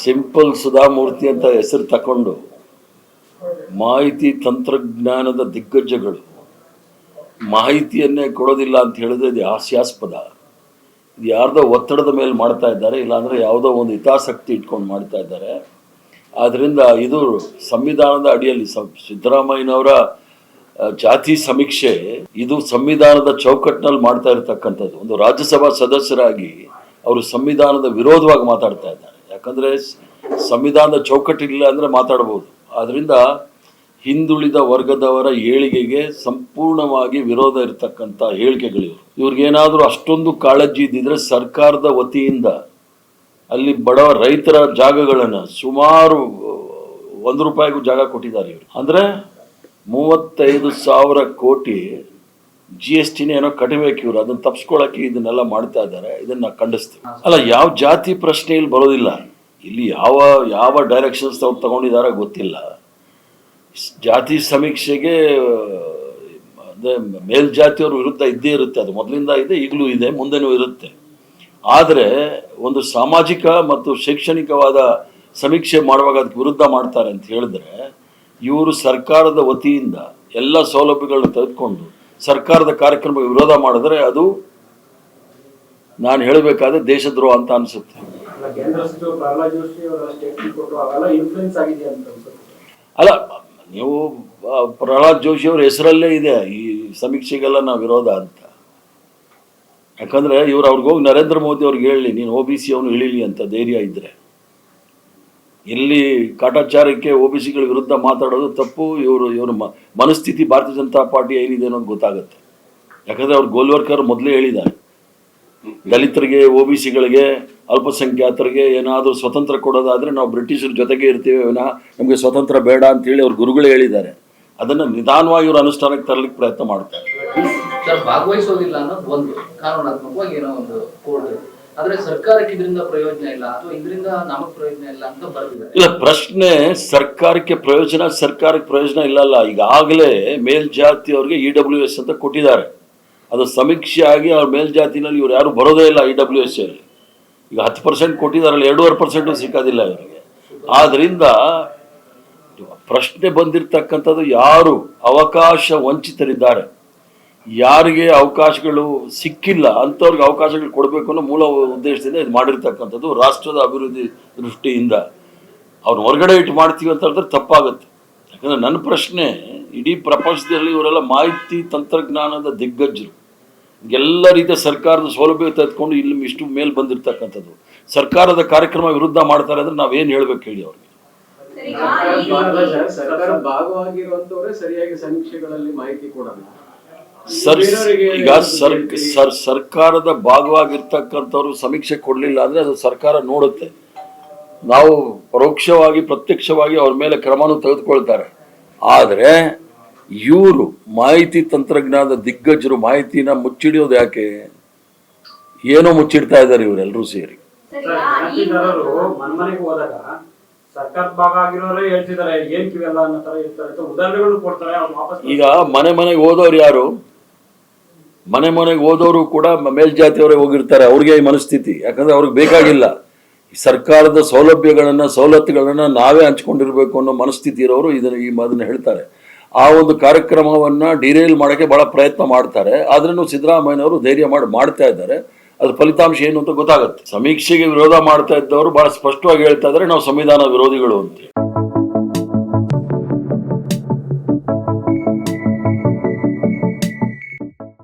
Simple Sudha Murthy ಅಂತ ಹೆಸರು ತಕೊಂಡು ಮಾಹಿತಿ ತಂತ್ರಜ್ಞಾನದ ದಿಗ್ಗಜಗಳು. ಮಾಹಿತಿಯನ್ನೇ ಕೊಡೋದಿಲ್ಲ ಅಂತ ಹೇಳಿದ್ರೆ ಇದು ಹಾಸ್ಯಾಸ್ಪದ. ಇದು ಯಾರ್ದೋ ಒತ್ತಡದ ಮೇಲೆ ಮಾಡ್ತಾ ಇದ್ದಾರೆ, ಇಲ್ಲಾಂದ್ರೆ ಯಾವುದೋ ಒಂದು ಹಿತಾಸಕ್ತಿ ಇಟ್ಕೊಂಡು ಮಾಡ್ತಾ ಇದ್ದಾರೆ. ಆದ್ದರಿಂದ ಇದು ಸಂವಿಧಾನದ ಅಡಿಯಲ್ಲಿ ಸಿದ್ದರಾಮಯ್ಯನವರ ಜಾತಿ ಸಮೀಕ್ಷೆ, ಇದು ಸಂವಿಧಾನದ ಚೌಕಟ್ಟಿನಲ್ಲಿ ಮಾಡ್ತಾ ಇರತಕ್ಕಂಥದ್ದು. ಒಂದು ರಾಜ್ಯಸಭಾ ಸದಸ್ಯರಾಗಿ ಅವರು ಸಂವಿಧಾನದ ವಿರೋಧವಾಗಿ ಮಾತಾಡ್ತಾ ಇದ್ದಾರೆ. ಯಾಕಂದ್ರೆ ಸಂವಿಧಾನದ ಚೌಕಟ್ಟಿಲ್ಲ ಅಂದ್ರೆ ಮಾತಾಡಬಹುದು ಆದ್ದರಿಂದ ಹಿಂದುಳಿದ ವರ್ಗದವರ ಏಳಿಗೆಗೆ ಸಂಪೂರ್ಣವಾಗಿ ವಿರೋಧ ಇರತಕ್ಕಂಥ ಹೇಳಿಕೆಗಳಿವೆ ಇವ್ರಿಗೇನಾದರೂ ಅಷ್ಟೊಂದು ಕಾಳಜಿ ಇದ್ದಿದ್ರೆ ಸರ್ಕಾರದ ವತಿಯಿಂದ ಅಲ್ಲಿ ಬಡವ ರೈತರ ಜಾಗಗಳನ್ನು ಸುಮಾರು ಒಂದು ರೂಪಾಯಿಗೂ ಜಾಗ ಕೊಟ್ಟಿದ್ದಾರೆ ಇವರು. ಅಂದ್ರೆ ಮೂವತ್ತೈದು ಸಾವಿರ ಕೋಟಿ ಜಿ ಎಸ್ ಟಿನ ಏನೋ ಕಟ್ಟಬೇಕು ಇವರು. ಅದನ್ನ ತಪ್ಸ್ಕೊಳಕ್ಕೆ ಇದನ್ನೆಲ್ಲ ಮಾಡ್ತಾ ಇದ್ದಾರೆ. ಇದನ್ನ ಖಂಡಿಸ್ತೀವಿ. ಅಲ್ಲ, ಯಾವ ಜಾತಿ ಪ್ರಶ್ನೆ ಇಲ್ಲಿ ಬರೋದಿಲ್ಲ. ಇಲ್ಲಿ ಯಾವ ಯಾವ ಡೈರೆಕ್ಷನ್ಸ್ ಅವ್ರು ತಗೊಂಡಿದ್ದಾರೆ ಗೊತ್ತಿಲ್ಲ. ಜಾತಿ ಸಮೀಕ್ಷೆಗೆ ಅದೇ ಮೇಲ್ಜಾತಿಯವ್ರ ವಿರುದ್ಧ ಇದ್ದೇ ಇರುತ್ತೆ ಅದು. ಮೊದಲಿಂದ ಇದೆ, ಈಗಲೂ ಇದೆ, ಮುಂದೆನೂ ಇರುತ್ತೆ. ಆದರೆ ಒಂದು ಸಾಮಾಜಿಕ ಮತ್ತು ಶೈಕ್ಷಣಿಕವಾದ ಸಮೀಕ್ಷೆ ಮಾಡುವಾಗ ಅದಕ್ಕೆ ವಿರುದ್ಧ ಮಾಡ್ತಾರೆ ಅಂತ ಹೇಳಿದ್ರೆ, ಇವರು ಸರ್ಕಾರದ ವತಿಯಿಂದ ಎಲ್ಲ ಸೌಲಭ್ಯಗಳನ್ನ ತೆಗೆದುಕೊಂಡು ಸರ್ಕಾರದ ಕಾರ್ಯಕ್ರಮ ವಿರೋಧ ಮಾಡಿದ್ರೆ ಅದು ನಾನು ಹೇಳಬೇಕಾದ್ರೆ ದೇಶದ್ರೋಹ ಅಂತ ಅನಿಸುತ್ತೆ. ಕೇಂದ್ರ ಸಚಿವ ಜೋಶಿ ಅವರ ಸ್ಟೇಟ್ಮೆಂಟ್ ಕೊಟ್ಟು ಅವೆಲ್ಲ ಆಗಿದೆ ಅಂತ ಅಲ್ಲ, ನೀವು ಪ್ರಹ್ಲಾದ್ ಜೋಶಿ ಅವ್ರ ಹೆಸರಲ್ಲೇ ಇದೆ, ಈ ಸಮೀಕ್ಷೆಗೆಲ್ಲ ನಾವು ವಿರೋಧ ಅಂತ. ಯಾಕಂದ್ರೆ ಇವ್ರು ಅವ್ರಿಗೆ ಹೋಗಿ ನರೇಂದ್ರ ಮೋದಿ ಅವ್ರಿಗೆ ಹೇಳಿ, ನೀನು ಒ ಬಿ ಸಿ ಅವನು ಇಳಿಲಿ ಅಂತ ಧೈರ್ಯ ಇದ್ರೆ. ಎಲ್ಲಿ ಕಾಟಾಚಾರಕ್ಕೆ ಒ ಬಿ ಸಿಗಳ ವಿರುದ್ಧ ಮಾತಾಡೋದು ತಪ್ಪು, ಇವರು, ಇವರ ಮನಸ್ಥಿತಿ ಭಾರತೀಯ ಜನತಾ ಪಾರ್ಟಿ ಏನಿದೆ ಅನ್ನೋದು ಗೊತ್ತಾಗುತ್ತೆ. ಯಾಕಂದ್ರೆ ಅವ್ರು ಗೋಲ್ವರ್ಕರ್ ಮೊದಲೇ ಹೇಳಿದ್ದಾರೆ ದಲಿತರಿಗೆ ಒ ಬಿ ಸಿಗಳಿಗೆ ಅಲ್ಪಸಂಖ್ಯಾತರಿಗೆ ಏನಾದರೂ ಸ್ವತಂತ್ರ ಕೊಡೋದಾದರೆ ನಾವು ಬ್ರಿಟಿಷರ ಜೊತೆಗೆ ಇರ್ತೀವಿ ವಿನಃ ನಮಗೆ ಸ್ವತಂತ್ರ ಬೇಡ ಅಂತೇಳಿ ಅವ್ರ ಗುರುಗಳು ಹೇಳಿದ್ದಾರೆ. ಅದನ್ನು ನಿಧಾನವಾಗಿ ಇವರು ಅನುಷ್ಠಾನಕ್ಕೆ ತರಲಿಕ್ಕೆ ಪ್ರಯತ್ನ ಮಾಡ್ತಾರೆ. ಸರ್ ಭಾಗವಹಿಸೋದಿಲ್ಲ ಅನ್ನೋದು ಒಂದು ಕಾನೂನಾತ್ಮಕವಾಗಿ ಏನೋ ಒಂದು ಕೋಡ್. ಆದ್ರೆ ಸರ್ಕಾರಕ್ಕೆ ಇದರಿಂದ ಪ್ರಯೋಜನ ಇಲ್ಲ ಅಥವಾ ಇದರಿಂದ ನಮಗ್ ಪ್ರಯೋಜನ ಇಲ್ಲ ಅಂತ ಬರೆದಿದ್ದಾರೆ. ಇಲ್ಲ ಪ್ರಶ್ನೆ ಸರ್ಕಾರಕ್ಕೆ ಪ್ರಯೋಜನ ಸರ್ಕಾರಕ್ಕೆ ಪ್ರಯೋಜನ ಇಲ್ಲಲ್ಲ. ಈಗಾಗಲೇ ಮೇಲ್ಜಾತಿಯವ್ರಿಗೆ ಇ ಡಬ್ಲ್ಯೂ ಎಸ್ ಅಂತ ಕೊಟ್ಟಿದ್ದಾರೆ. ಅದು ಸಮೀಕ್ಷೆ ಆಗಿ ಅವ್ರ ಮೇಲ್ಜಾತಿನಲ್ಲಿ ಇವ್ರು ಯಾರು ಬರೋದೇ ಇಲ್ಲ ಇ ಡಬ್ಲ್ಯೂ ಎಸ್ ಅಲ್ಲಿ. ಈಗ ಹತ್ತು ಪರ್ಸೆಂಟ್ ಕೊಟ್ಟಿದ್ದಾರಲ್ಲ ಎರಡೂವರೆ ಪರ್ಸೆಂಟು ಸಿಕ್ಕೋದಿಲ್ಲ ಇವರಿಗೆ. ಆದ್ದರಿಂದ ಪ್ರಶ್ನೆ ಬಂದಿರತಕ್ಕಂಥದ್ದು ಯಾರು ಅವಕಾಶ ವಂಚಿತರಿದ್ದಾರೆ. ಯಾರಿಗೆ ಅವಕಾಶಗಳು ಸಿಕ್ಕಿಲ್ಲ, ಅಂಥವ್ರಿಗೆ ಅವಕಾಶಗಳು ಕೊಡಬೇಕು ಅನ್ನೋ ಮೂಲ ಉದ್ದೇಶದಿಂದ ಇದು ಮಾಡಿರ್ತಕ್ಕಂಥದ್ದು ರಾಷ್ಟ್ರದ ಅಭಿವೃದ್ಧಿ ದೃಷ್ಟಿಯಿಂದ. ಅವ್ರನ್ನ ಹೊರಗಡೆ ಇಟ್ಟು ಮಾಡ್ತೀವಿ ಅಂತ ಹೇಳಿದ್ರೆ ತಪ್ಪಾಗುತ್ತೆ. ಯಾಕಂದರೆ ನನ್ನ ಪ್ರಶ್ನೆ ಇಡೀ ಪ್ರಪಂಚದಲ್ಲಿ ಇವರೆಲ್ಲ ಮಾಹಿತಿ ತಂತ್ರಜ್ಞಾನದ ದಿಗ್ಗಜರು ಎಲ್ಲ ರೀತಿಯ ಸರ್ಕಾರದ ಸೌಲಭ್ಯ ತೆಗೆದುಕೊಂಡು ಇಲ್ಲಿ ಇಷ್ಟು ಮೇಲೆ ಬಂದಿರತಕ್ಕಂಥದ್ದು. ಸರ್ಕಾರದ ಕಾರ್ಯಕ್ರಮ ವಿರುದ್ಧ ಮಾಡ್ತಾರೆ ಅಂದ್ರೆ ನಾವೇನು ಹೇಳ್ಬೇಕು ಹೇಳಿ ಅವ್ರಿಗೆ? ಸರ್, ಸರ್ಕಾರ ಭಾಗವಾಗಿರುವಂತವರೇ ಸರಿಯಾಗಿ ಸಮೀಕ್ಷೆಗಳಲ್ಲಿ ಮಾಹಿತಿ ಕೊಡಲ್ಲ. ಈಗ ಸರ್ ಸರ್ ಸರ್ಕಾರದ ಭಾಗವಾಗಿರ್ತಕ್ಕಂಥವ್ರು ಸಮೀಕ್ಷೆ ಕೊಡಲಿಲ್ಲ ಅಂದ್ರೆ ಅದು ಸರ್ಕಾರ ನೋಡುತ್ತೆ. ನಾವು ಪರೋಕ್ಷವಾಗಿ ಪ್ರತ್ಯಕ್ಷವಾಗಿ ಅವ್ರ ಮೇಲೆ ಕ್ರಮನೂ ತೆಗೆದುಕೊಳ್ತಾರೆ. ಆದರೆ ಇವರು ಮಾಹಿತಿ ತಂತ್ರಜ್ಞಾನದ ದಿಗ್ಗಜರು ಮಾಹಿತಿನ ಮುಚ್ಚಿಡಿಯೋದು ಯಾಕೆ? ಏನೋ ಮುಚ್ಚಿಡ್ತಾ ಇದ್ದಾರೆ ಇವರೆಲ್ಲರೂ ಸೇರಿ. ಸರ್, ಜಾತಿದಾರರು ಮನ್ಮನೆಗೆ ಹೋದಾಗ ಭಾಗ ಆಗಿರೋರೇ ಹೇಳ್ತಿದ್ದಾರೆ ಏನ್ ಕಿವೆಲ್ಲ ಅನ್ನೋ ತರ ಇರ್ತಾರೆ ಉದಾಹರಣೆಗಳು ಕೊಡ್ತಾರೆ ಅವ್ರು ವಾಪಸ್ ಈಗ ಮನೆ ಮನೆಗೆ ಹೋದವ್ರು ಯಾರು? ಮನೆ ಮನೆಗೆ ಹೋದವರು ಕೂಡ ಮೇಲ್ಜಾತಿಯವರೇ ಹೋಗಿರ್ತಾರೆ ಅವ್ರಿಗೆ ಈ ಮನಸ್ಥಿತಿ. ಯಾಕಂದ್ರೆ ಅವ್ರಿಗೆ ಬೇಕಾಗಿಲ್ಲ. ಈ ಸರ್ಕಾರದ ಸೌಲಭ್ಯಗಳನ್ನ ಸವಲತ್ತುಗಳನ್ನ ನಾವೇ ಹಂಚ್ಕೊಂಡಿರ್ಬೇಕು ಅನ್ನೋ ಮನಸ್ಥಿತಿ ಇರೋರು ಇದನ್ನ ಈ ಅದನ್ನ ಹೇಳ್ತಾರೆ. ಆ ಒಂದು ಕಾರ್ಯಕ್ರಮವನ್ನ ಡಿರೇಲ್ ಮಾಡೋಕ್ಕೆ ಬಹಳ ಪ್ರಯತ್ನ ಮಾಡ್ತಾರೆ. ಆದ್ರೂ ಸಿದ್ದರಾಮಯ್ಯನವರು ಧೈರ್ಯ ಮಾಡಿ ಮಾಡ್ತಾ ಇದ್ದಾರೆ. ಅದ್ರ ಫಲಿತಾಂಶ ಏನು ಅಂತ ಗೊತ್ತಾಗುತ್ತೆ. ಸಮೀಕ್ಷೆಗೆ ವಿರೋಧ ಮಾಡ್ತಾ ಇದ್ದವರು ಬಹಳ ಸ್ಪಷ್ಟವಾಗಿ ಹೇಳ್ತಾ ಇದ್ದಾರೆ, ನಾವು ಸಂವಿಧಾನ ವಿರೋಧಿಗಳು ಅಂತ